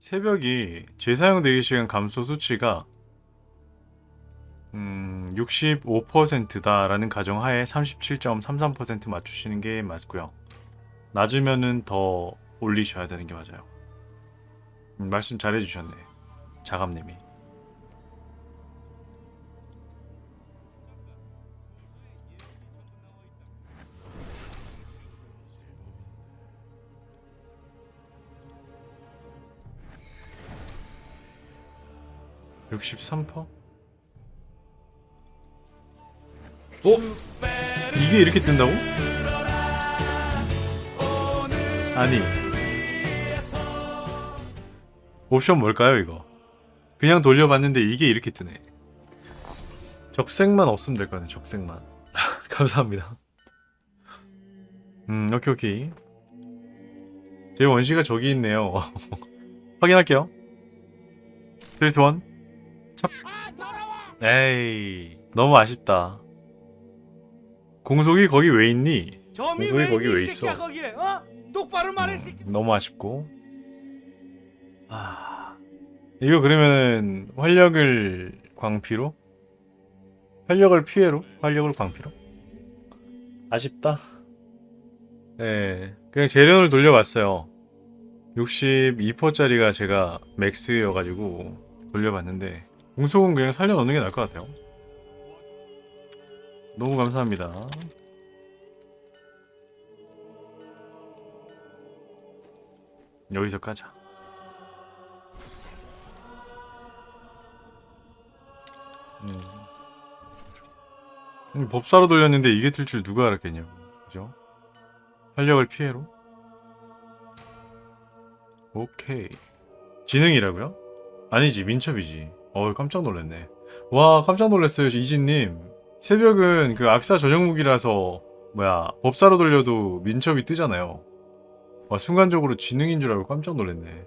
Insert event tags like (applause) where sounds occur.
새벽이 재사용 대기시간 감소 수치가 음, 65%다라는 가정하에 37.33% 맞추시는 게 맞고요. 낮으면은 더 올리셔야 되는 게 맞아요. 음, 말씀 잘해주셨네. 자감님이. (63%) 어? 이게 이렇게 뜬다고? 아니. 옵션 뭘까요 이거? 그냥 돌려봤는데 이게 이렇게 뜨네. 적색만 없으면 될 거네 적색만. (laughs) 감사합니다. 음 오케이 오케이. 제 원시가 저기 있네요. (laughs) 확인할게요. 3, 2, 1 첫. 에이 너무 아쉽다 공속이 거기 왜 있니? 점이 공속이 왜 거기 왜이 있어? 거기에 어? 똑바로 말해. 이 음. 너무 아쉽고. 아 이거 그러면은 활력을 광피로? 활력을 피해로? 활력을 광피로? 아쉽다. 네, 그냥 재련을 돌려봤어요. 62%짜리가 제가 맥스여가지고 돌려봤는데 공속은 그냥 살려놓는 게 나을 것 같아요. 너무 감사합니다. 여기서 까자. 음. 법사로 돌렸는데 이게 뜰 줄 누가 알았겠냐고. 그죠? 활력을 피해로? 오케이. 지능이라고요? 아니지, 민첩이지. 어 깜짝 놀랐네. 와, 깜짝 놀랐어요, 이진님. 새벽은 그 악사 전용 무기라서, 뭐야, 법사로 돌려도 민첩이 뜨잖아요. 와, 순간적으로 지능인 줄 알고 깜짝 놀랐네.